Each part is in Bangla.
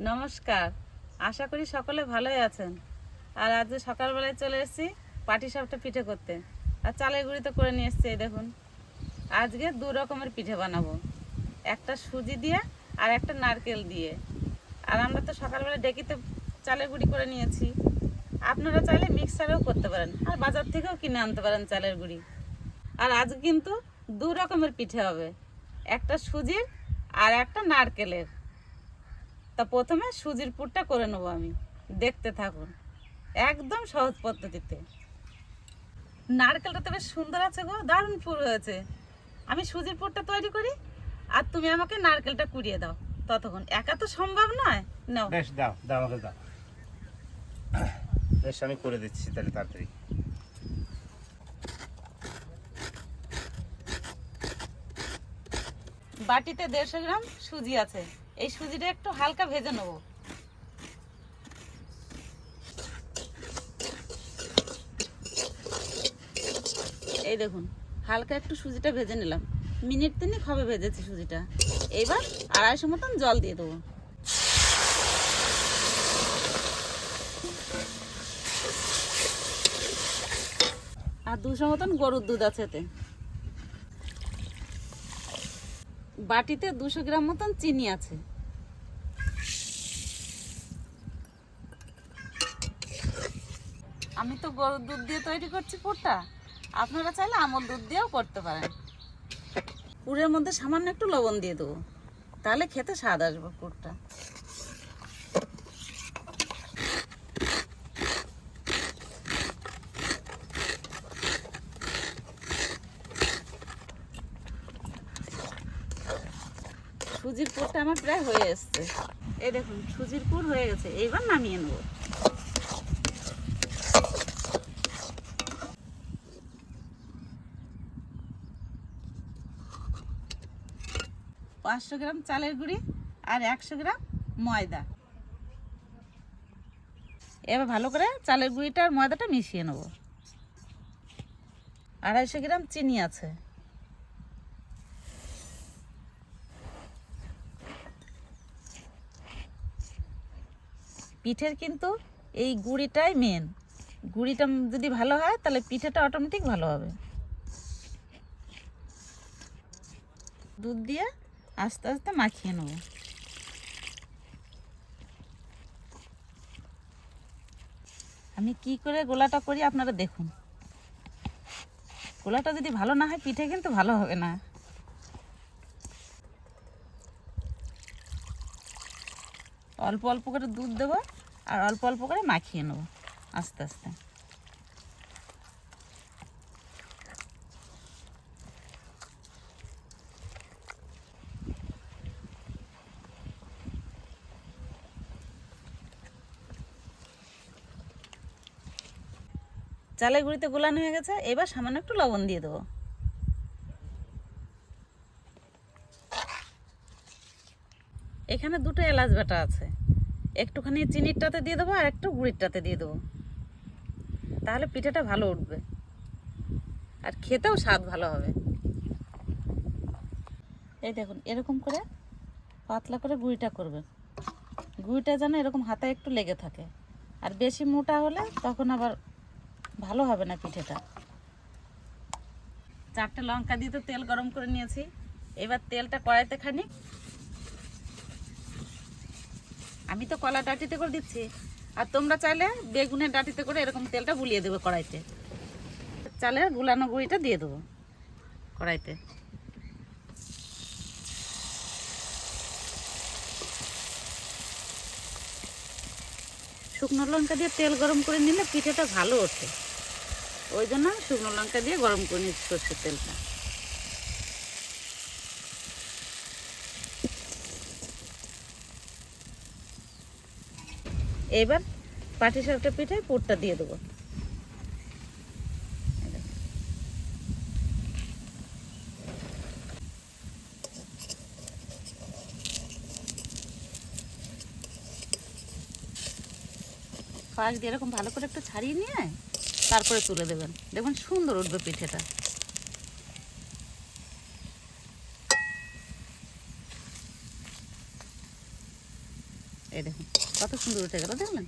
নমস্কার। আশা করি সকলে ভালোই আছেন। আর আজ সকালবেলায় চলে এসেছি পাটি সাপটা পিঠে করতে। আর চালের গুঁড়ি তো করে নিয়ে এসেছি দেখুন। আজকে দু রকমের পিঠে বানাবো। একটা সুজি দিয়ে আর একটা নারকেল দিয়ে। আর আমরা তো সকালবেলা ডেকিতে চালের গুঁড়ি করে নিয়েছি। আপনারা চাইলে মিক্সারেও করতে পারেন। আর বাজার থেকেও কিনে আনতে পারেন চালের গুঁড়ি। আর আজ কিন্তু দু রকমের পিঠে হবে। একটা সুজির আর একটা নারকেলের। তা প্রথমে সুজির পুরটা করে নেব আমি। দেখতে থাকুন। একদম সহজ পদ্ধতিতে। নারকেলটা তো বেশ সুন্দর আছে গো দারুণ পুর হয়েছে। আমি সুজির পুরটা তৈরি করি আর তুমি আমাকে নারকেলটা কুড়িয়ে দাও। ততক্ষণ। একা তো সম্ভব নয়? নাও। বেশ দাও দাও আমাকে দাও। বেশ আমি করে দিচ্ছি তাহলে তাড়াতাড়ি। বাটিতে দেড়শো গ্রাম সুজি আছে। এই সুজিটা একটু হালকা ভেজে নেব। এই দেখুন, হালকা একটু সুজিটা ভেজে নিলাম। মিনিট তিনেক হবে ভেজেছি সুজিটা। এইবার আড়াইশো মতন জল দিয়ে দেবো। আর দুশো মতন গরুর দুধ আছে এতে। বাটিতে দুশো গ্রাম মতন চিনি আছে। আমি তো গরুর দুধ দিয়ে তৈরি করছি পুরটা। আপনারা চাইলে আমল দুধ দিয়েও করতে পারেন। পুরের মধ্যে সামান্য একটু লবণ দিয়ে দেবো। তাহলে খেতে স্বাদ আসব পুরটা। সুজির পুরটা আমার প্রায় হয়ে এসছে। এই দেখুন, সুজির পুর হয়ে গেছে। এইবার নামিয়ে নেব। পাঁচশো গ্রাম চালের গুঁড়ি আর একশো গ্রাম ময়দা। এবার ভালো করে চালের গুঁড়িটা আর ময়দাটা মিশিয়ে নেব। আড়াইশো গ্রাম চিনি আছে। পিঠের কিন্তু এই গুঁড়িটাই মেন গুঁড়িটা যদি ভালো হয়, তাহলে পিঠেটা অটোমেটিক ভালো হবে। দুধ দিয়ে আস্তে আস্তে মাখিয়ে নেব। আমি কি করে গোলাটা করি আপনারা দেখুন। গোলাটা যদি ভালো না হয়, পিঠে কিন্তু ভালো হবে না। অল্প অল্প করে দুধ দেবো আর অল্প অল্প করে মাখিয়ে নেব আস্তে আস্তে। চালের গুঁড়িতে গোলানো হয়ে গেছে, এবার সামান্য একটু লবণ দিয়ে দেবো। এখানে দুটো এলাচ বাটা আছে। একটুখানি চিনিরটাতে দিয়ে দেবো আর একটু গুড়িরটাতে দিয়ে দেবো। তাহলে পিঠাটা ভালো উঠবে। আর খেতেও স্বাদ ভালো হবে। এই দেখুন, এরকম করে পাতলা করে গুঁড়িটা করবেন গুঁড়িটা যেন এরকম হাতে একটু লেগে থাকে। আর বেশি মোটা হলে তখন আবার ভালো হবে না পিঠেটা। চারটে লঙ্কা দিয়ে তো তেল গরম করে নিয়েছি। এবার তেলটা কড়াইতে খানিক আমি তো কলা ডাটিতে করে দিচ্ছি। আর তোমরা চাইলে বেগুনের ডাটিতে করে এরকম তেলটা বুলিয়ে দেবে কড়াইতে। চালের গুলানো গুঁড়িটা দিয়ে দেবো কড়াইতে। শুকনো লঙ্কা দিয়ে তেল গরম করে নিলে পিঠেটা ভালো ওঠে। ওই জন্য শুকনো লঙ্কা দিয়ে গরম করে নিচ্ছি সর্ষের তেলটা। এবার পাটি সাপটা পিঠে পুরটা দিয়ে দেবো। পাশ দিয়ে এরকম ভালো করে একটু ছাড়িয়ে নিয়ে তারপরে তুলে দেবেন। দেখবেন সুন্দর উঠবে পিঠেটা। এই দেখুন কত সুন্দর উঠে গেল দেখলেন?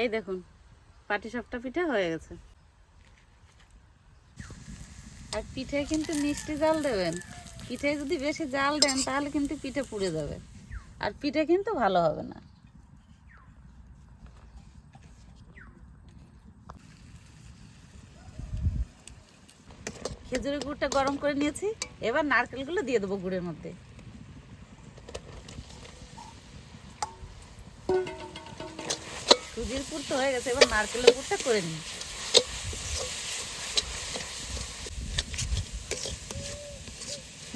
এই দেখুন পাটি সাপটা পিঠে হয়ে গেছে। আর পিঠে কিন্তু মিষ্টি জাল দেবেন। পিঠে যদি বেশি জাল দেন, তাহলে কিন্তু পিঠে পুড়ে যাবে। আর পিঠে কিন্তু ভালো হবে না। খেজুরের গুড়টা গরম করে নিয়েছি। এবার নারকেলগুলো দিয়ে দেবো গুড়ের মধ্যে। পুর হয়ে গেছে, এবার নারকেলের পুরটা করে নিই।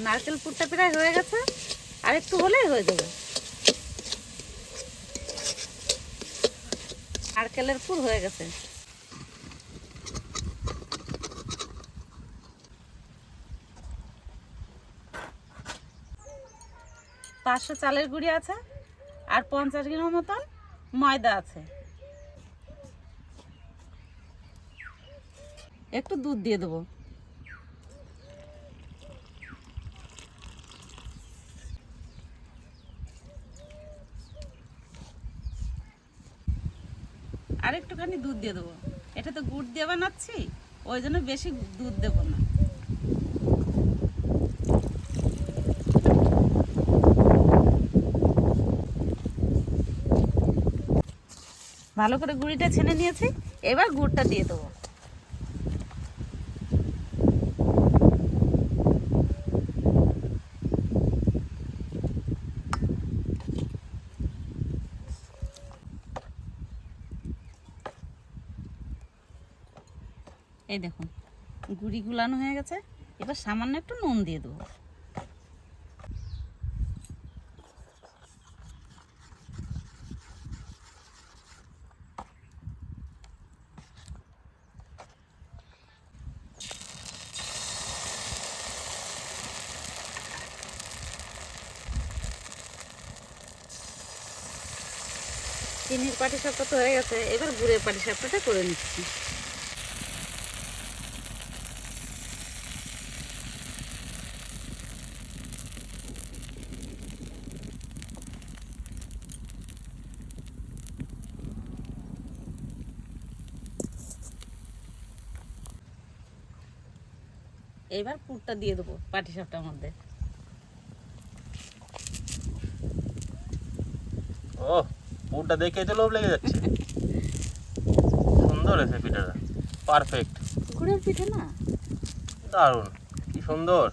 নারকেল পুরটা প্রায় হয়ে গেছে, আর একটু হলেই হয়ে যাবে। নারকেলের পুর হয়ে গেছে। পাঁচশো চালের গুঁড়ি আছে, আর পঞ্চাশ গ্রাম মতন ময়দা আছে। একটু দুধ দিয়ে দেবো। আর একটুখানি দুধ দিয়ে দেবো। এটা তো গুড় দিয়ে বানাচ্ছি, ওই জন্য বেশি দুধ দেবো না। ভালো করে গুঁড়িটা ছেনে নিয়েছি, এবার গুড়টা দিয়ে দেবো। এই দেখুন, গুড়ি গুলানো হয়ে গেছে। এবার সামান্য একটু নুন দিয়ে দেবো। চিনির পাটি সাপটা তো হয়ে গেছে, এবার গুড়ের পাটি সাপটাটা করে নিচ্ছি। এবার পুরটা দিয়ে দেবো পাটি সাপটার মধ্যে। ও পুরটা দেখে তো লোভ লেগে যাচ্ছে। সুন্দর হয়েছে পিঠাটা পারফেক্ট গুড়ের পিঠে না? দারুণ। কি সুন্দর।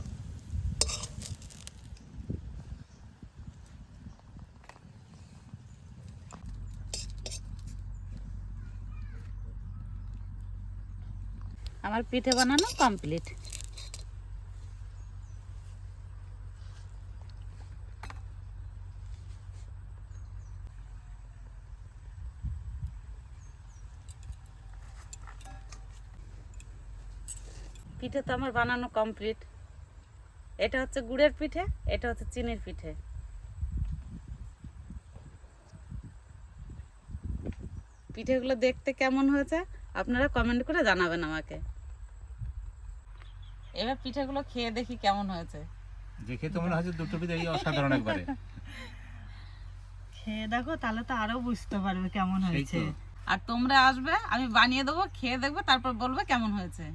আমার পিঠে বানানো কমপ্লিট পিঠে তো আমার বানানো কমপ্লিট এটা হচ্ছে গুড়ের পিঠে এটা হচ্ছে চিনির পিঠে। পিঠেগুলো দেখতে কেমন হয়েছে আপনারা কমেন্ট করে জানাবেন আমাকে। এবার পিঠেগুলো খেয়ে দেখি কেমন হয়েছে। দেখে তো মনে হচ্ছে দুটো পিঠা অসাধারণ একবারে। খেয়ে দেখো তাহলে তো আরও বুঝতে পারবে কেমন হয়েছে। আর তোমরা আসবে আমি বানিয়ে দেবো খেয়ে দেখবে তারপর বলবে কেমন হয়েছে।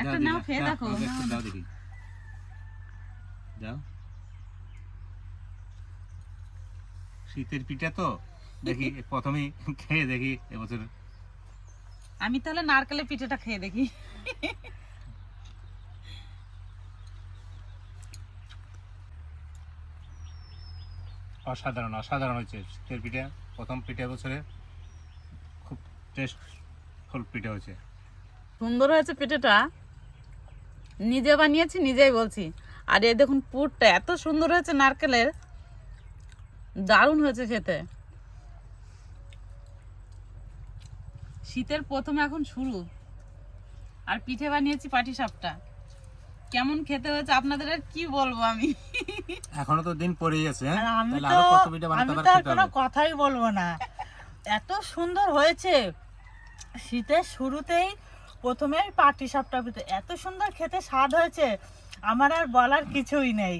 একটা নাও খেয়ে দেখো। দাও দেখি। দাও। শীতের পিঠা তো? দেখি প্রথমেই খেয়ে দেখি এবছর। আমি তাহলে নারকেলের পিঠেটা খেয়ে দেখি। অসাধারণ অসাধারণ হয়েছে শীতের পিঠা। প্রথম পিঠা বছরে খুব টেস্ট টেস্টফুল পিঠা হয়েছে। সুন্দর হয়েছে পিঠেটা। নিজে বানিয়েছি নিজেই বলছি। আর এই দেখুন পুরটা এত সুন্দর হয়েছে নারকেলের। দারুণ হয়েছে খেতে। শীতের প্রথম এখন শুরু। আর পিঠে বানিয়েছি পাটি সাপটা কেমন খেতে হয়েছে আপনাদের আর কি বলব আমি? এখনও তো দিন পড়েই আছে হ্যাঁ? তো আমি তো আর কোনো কথাই বলব না। এত সুন্দর হয়েছে। শীতের শুরুতেই প্রথমে আমি পাটি সাপটা পিঠে এত সুন্দর খেতে স্বাদ হয়েছে আমার আর বলার কিছুই নেই।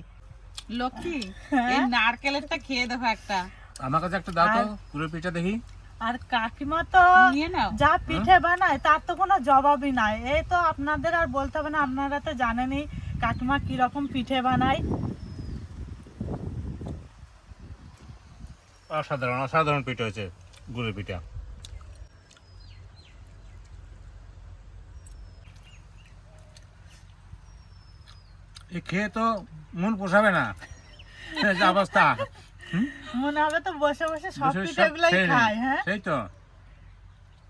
লক্ষ্মী হ্যাঁ? এই নারকেলেরটা খেয়ে দেখো একটা। আমার কাছে একটা দাও তো পুরো পিঠা দেখি। আর কাকিমা তো যা পিঠে বানায় তার তো কোনো জবাবই নাই। এই তো আপনাদের আর বলতে হবে না আপনারা তো জানেনই কাকিমা কীরকম পিঠে বানায়। অসাধারণ অসাধারণ পিঠা হয়েছে গুড়ের পিঠা। খেয়ে তো মন পোষাবে না। অবস্থা। মনে হবে তো বসে বসে সব নেই। খায় হ্যাঁ? সেই তো।